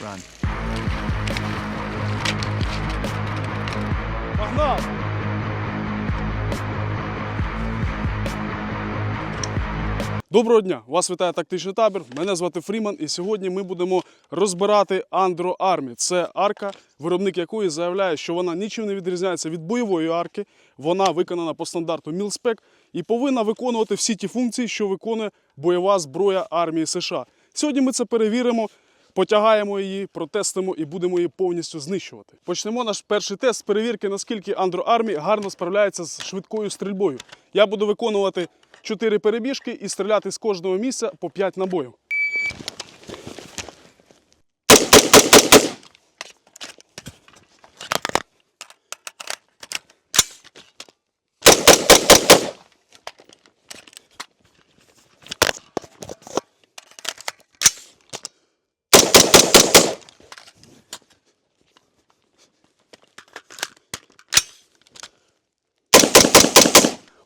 Run. Погнав! Доброго дня! Вас вітає тактичний табір. Мене звати Фріман, і сьогодні ми будемо розбирати Андро Армі. Це арка, виробник якої заявляє, що вона нічим не відрізняється від бойової арки. Вона виконана по стандарту Мілспек і повинна виконувати всі ті функції, що виконує бойова зброя армії США. Сьогодні ми це перевіримо. Потягаємо її, протестимо і будемо її повністю знищувати. Почнемо наш перший тест перевірки, наскільки Андро Армі гарно справляється з швидкою стрільбою. Я буду виконувати 4 перебіжки і стріляти з кожного місця по 5 набоїв.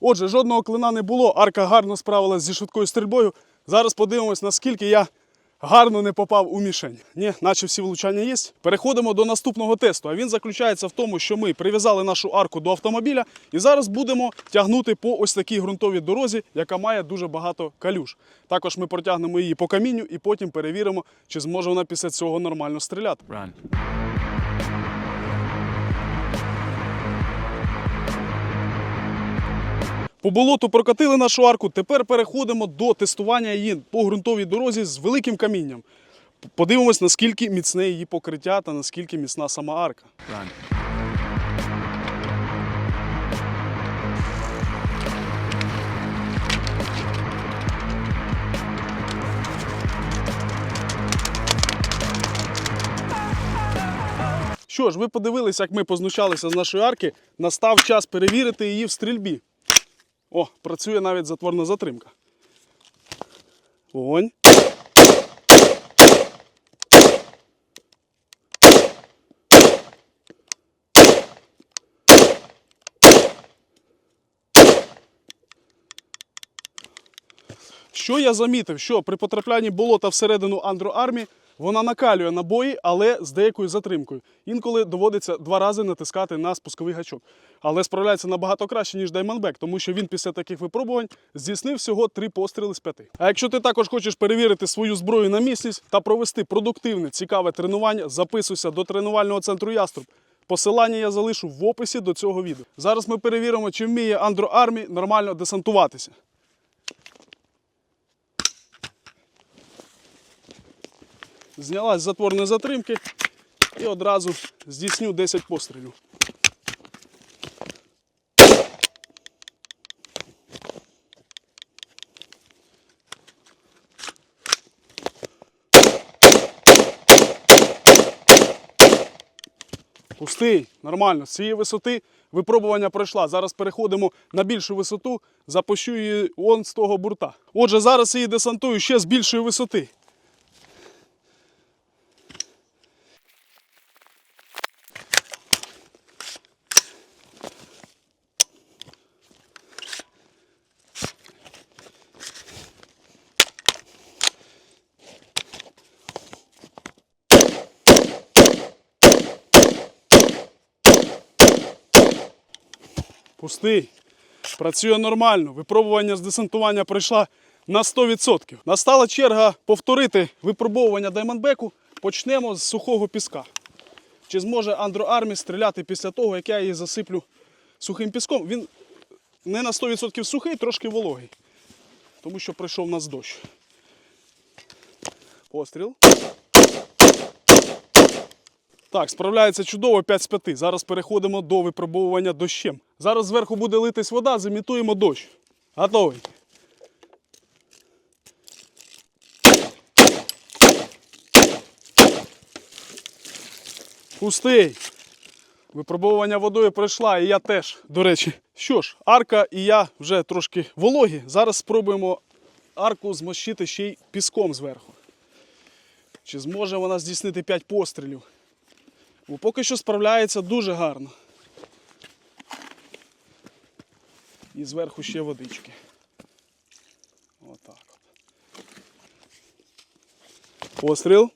Отже, жодного клина не було. Арка гарно справилась зі швидкою стрільбою. Зараз подивимось, наскільки я гарно не попав у мішень. Ні, наче всі влучання є. Переходимо до наступного тесту. А він заключається в тому, що ми прив'язали нашу арку до автомобіля і зараз будемо тягнути по ось такій ґрунтовій дорозі, яка має дуже багато калюж. Також ми протягнемо її по камінню і потім перевіримо, чи зможе вона після цього нормально стріляти. Run. По болоту прокатили нашу арку. Тепер переходимо до тестування її по ґрунтовій дорозі з великим камінням. Подивимось, наскільки міцне її покриття та наскільки міцна сама арка. Що ж, ви подивилися, як ми познущалися з нашої арки. Настав час перевірити її в стрільбі. О, працює навіть затворна затримка. Вогонь. Що я замітив, що при потраплянні болота всередину андроармі вона накалює набої, але з деякою затримкою. Інколи доводиться два рази натискати на спусковий гачок. Але справляється набагато краще, ніж Diamondback, тому що він після таких випробувань здійснив всього три постріли з п'яти. А якщо ти також хочеш перевірити свою зброю на міцність та провести продуктивне, цікаве тренування, записуйся до тренувального центру Яструб. Посилання я залишу в описі до цього відео. Зараз ми перевіримо, чи вміє Андро Армі нормально десантуватися. Знялась з затворної затримки і одразу здійсню 10 пострілів. Пустий, нормально. З цієї висоти випробування пройшла. Зараз переходимо на більшу висоту, запущу її он з того бурта. Отже, зараз її десантую ще з більшої висоти. Пустий. Працює нормально. Випробування з десантування пройшла на 100%. Настала черга повторити випробовування Даймонбеку. Почнемо з сухого піска. Чи зможе Андро Армі стріляти після того, як я її засиплю сухим піском? Він не на 100% сухий, трошки вологий. Тому що прийшов у нас дощ. Постріл. Так, справляється чудово 5 з 5. Зараз переходимо до випробовування дощем. Зараз зверху буде литись вода, замітуємо дощ. Готовий. Пустий. Випробовування водою пройшла, і я теж, до речі. Що ж, арка і я вже трошки вологі. Зараз спробуємо арку змощити ще й піском зверху. Чи зможе вона здійснити 5 пострілів? Бо поки що справляється дуже гарно. І зверху ще водички. Отак. Постріл.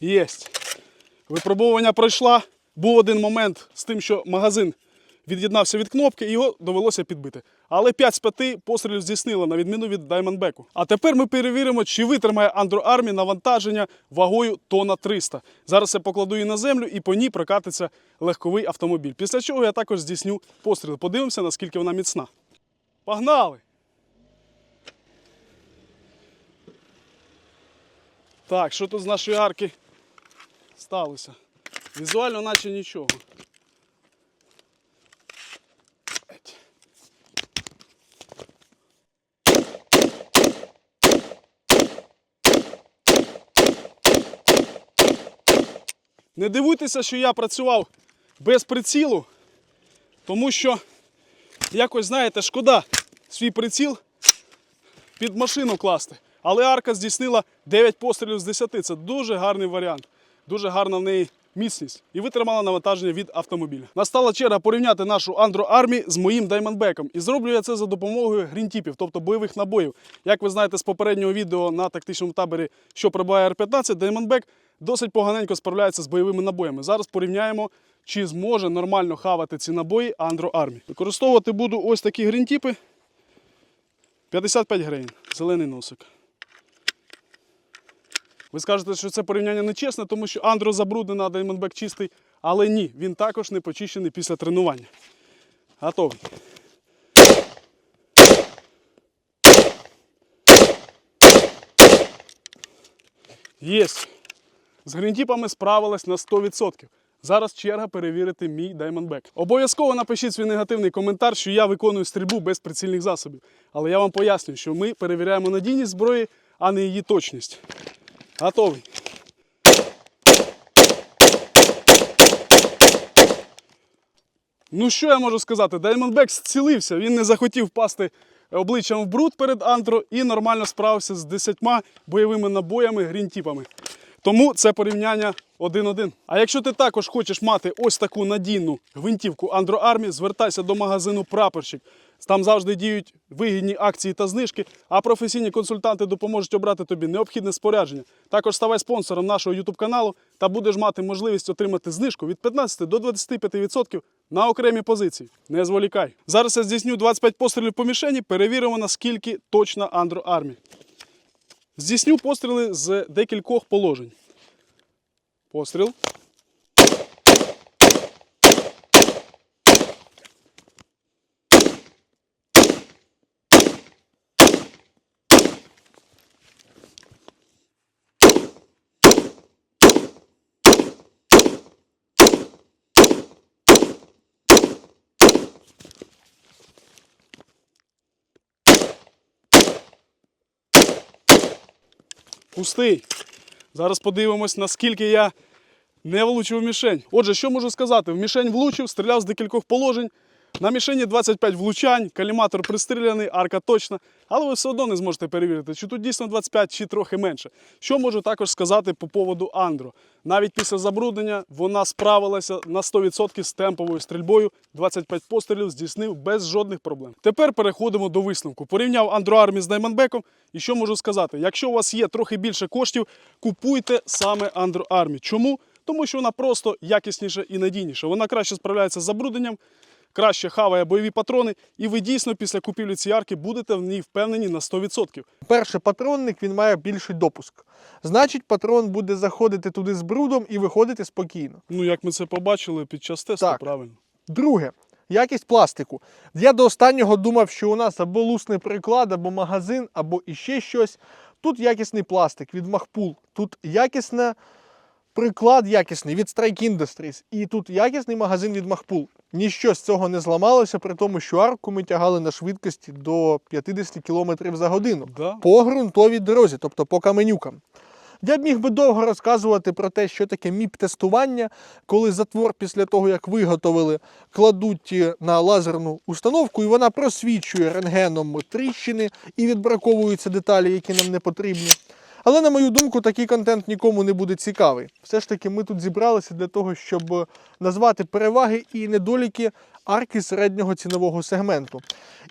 Єсть. Випробовування пройшла. Був один момент з тим, що магазин від'єднався від кнопки, і його довелося підбити. Але 5 з 5 пострілів здійснила, на відміну від Diamondback. А тепер ми перевіримо, чи витримає Andro Army навантаження вагою тонна 300. Зараз я покладу її на землю і по ній прокатиться легковий автомобіль. Після чого я також здійсню постріл. Подивимося, наскільки вона міцна. Погнали! Так, що тут з нашої арки сталося? Візуально, наче нічого. Не дивуйтеся, що я працював без прицілу, тому що якось, знаєте, шкода свій приціл під машину класти. Але арка здійснила 9 пострілів з 10. Це дуже гарний варіант. Дуже гарна в неї міцність і витримала навантаження від автомобіля. Настала черга порівняти нашу Andro Army з моїм Diamondback. І зроблю я це за допомогою грінтіпів, тобто бойових набоїв. Як ви знаєте з попереднього відео на тактичному таборі, що пробиває R15, Diamondback досить поганенько справляється з бойовими набоями. Зараз порівняємо, чи зможе нормально хавати ці набої Andro Army. Використовувати буду ось такі грінтіпи. 55 гривень, зелений носик. Ви скажете, що це порівняння нечесне, тому що Андро забруднена, а Diamondback чистий. Але ні, він також не почищений після тренування. Готовий. Єсть. З грінтіпами справилась на 100%. Зараз черга перевірити мій Diamondback. Обов'язково напишіть свій негативний коментар, що я виконую стрільбу без прицільних засобів. Але я вам пояснюю, що ми перевіряємо надійність зброї, а не її точність. Готовий. Ну що я можу сказати? Diamondback зцілився, він не захотів впасти обличчям в бруд перед Антро і нормально справився з 10 бойовими набоями грінтіпами. Тому це порівняння 1-1. А якщо ти також хочеш мати ось таку надійну гвинтівку Andro Army, звертайся до магазину Прапорщик. Там завжди діють вигідні акції та знижки, а професійні консультанти допоможуть обрати тобі необхідне спорядження. Також ставай спонсором нашого YouTube каналу та будеш мати можливість отримати знижку від 15 до 25% на окремі позиції. Не зволікай. Зараз я здійсню 25 пострілів по мішені, перевіримо наскільки точна Andro Army. Здійсню постріли з декількох положень. Постріл. Пустий. Зараз подивимось, наскільки я не влучив в мішень. Отже, що можу сказати? В мішень влучив, стріляв з декількох положень. На мішені 25 влучань, каліматор пристріляний, арка точна. Але ви все одно не зможете перевірити, чи тут дійсно 25, чи трохи менше. Що можу також сказати по поводу Андро. Навіть після забруднення вона справилася на 100% з темповою стрільбою. 25 пострілів здійснив без жодних проблем. Тепер переходимо до висновку. Порівняв Андро Армі з Diamondback. І що можу сказати? Якщо у вас є трохи більше коштів, купуйте саме Андро Армі. Чому? Тому що вона просто якісніша і надійніша. Вона краще справляється з забрудненням, краще хаває бойові патрони, і ви дійсно після купівлі цієї арки будете в ній впевнені на 100%. Перший патронник він має більший допуск. Значить, патрон буде заходити туди з брудом і виходити спокійно. Ну, як ми це побачили під час тесту, Так. правильно. Друге, якість пластику. Я до останнього думав, що у нас або лусний приклад, або магазин, або іще щось. Тут якісний пластик від Махпул. Тут якісна приклад якісний від Strike Industries. І тут якісний магазин від Махпул. Ніщо з цього не зламалося, при тому, що арку ми тягали на швидкості до 50 км за годину Да. по ґрунтовій дорозі, тобто по каменюкам. Я б міг би довго розказувати про те, що таке міп-тестування, коли затвор після того, як виготовили, кладуть на лазерну установку, і вона просвічує рентгеном тріщини і відбраковуються деталі, які нам не потрібні. Але, на мою думку, такий контент нікому не буде цікавий. Все ж таки, ми тут зібралися для того, щоб назвати переваги і недоліки арки середнього цінового сегменту.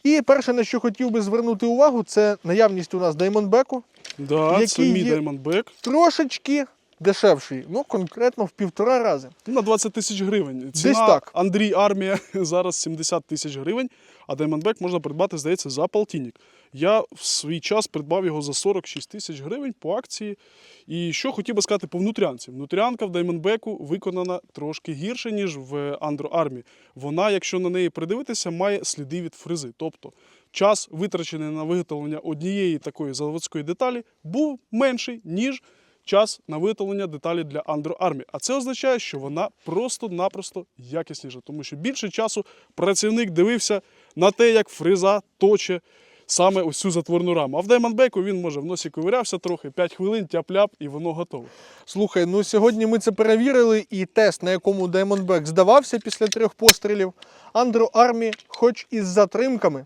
І перше, на що хотів би звернути увагу, це наявність у нас Diamondback, Да, це мій є- Diamondback. трошечки дешевший. Ну, конкретно в півтора рази. На 20 тисяч гривень. Десь так. Андрій Армія зараз 70 тисяч гривень, а Diamondback можна придбати, здається, за полтинник. Я в свій час придбав його за 46 тисяч гривень по акції. І що хотів би сказати по внутрянці. Внутрянка в Diamondback виконана трошки гірше, ніж в Andro Army. Вона, якщо на неї придивитися, має сліди від фрези. Тобто час, витрачений на виготовлення однієї такої заводської деталі, був менший, ніж час на виготовлення деталі для Andro Army. А це означає, що вона просто-напросто якісніша, тому що більше часу працівник дивився на те, як фреза точе саме ось цю затворну раму. А в Diamondback він може в носі ковирявся трохи, 5 хвилин, тяп-ляп, і воно готове. Слухай, ну сьогодні ми це перевірили, і тест, на якому Diamondback здавався після трьох пострілів, Андро Армі, хоч із затримками,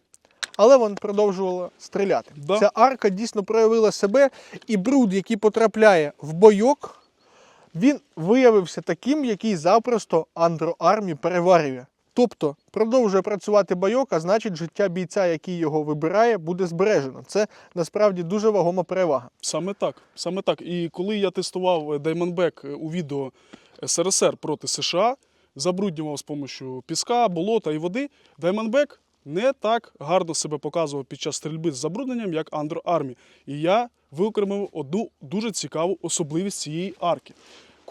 але вона продовжувала стріляти. Да. Ця арка дійсно проявила себе, і бруд, який потрапляє в бойок, він виявився таким, який запросто Андро Армі переварює. Тобто продовжує працювати бойок, а значить, життя бійця, який його вибирає, буде збережено. Це насправді дуже вагома перевага. Саме так. Саме так. І коли я тестував е, Diamondback у відео СРСР проти США, забруднював з допомогою піска, болота і води, Diamondback не так гарно себе показував під час стрільби з забрудненням, як Andro Army. І я виокремив одну дуже цікаву особливість цієї арки.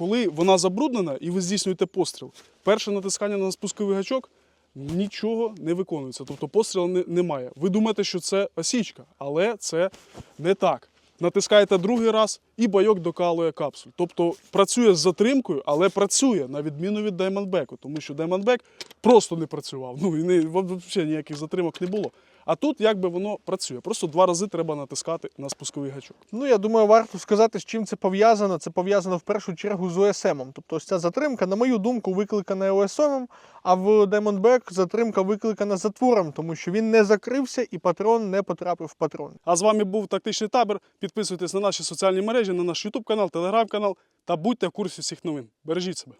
Коли вона забруднена і ви здійснюєте постріл, перше натискання на спусковий гачок нічого не виконується. Тобто пострілу не- немає. Ви думаєте, що це осічка, але це не так. Натискаєте другий раз і байок докалує капсуль. Тобто працює з затримкою, але працює на відміну від Diamondback, тому що Diamondback просто не працював. Ну і не, взагалі ніяких затримок не було. А тут якби воно працює. Просто два рази треба натискати на спусковий гачок. Ну, я думаю, варто сказати, з чим це пов'язано. Це пов'язано в першу чергу з ОСМ. Тобто ось ця затримка, на мою думку, викликана ОСМ, а в Diamondback затримка викликана затвором, тому що він не закрився і патрон не потрапив в патрон. А з вами був тактичний табір. Підписуйтесь на наші соціальні мережі, на наш YouTube канал, телеграм канал та будьте в курсі всіх новин. Бережіть себе.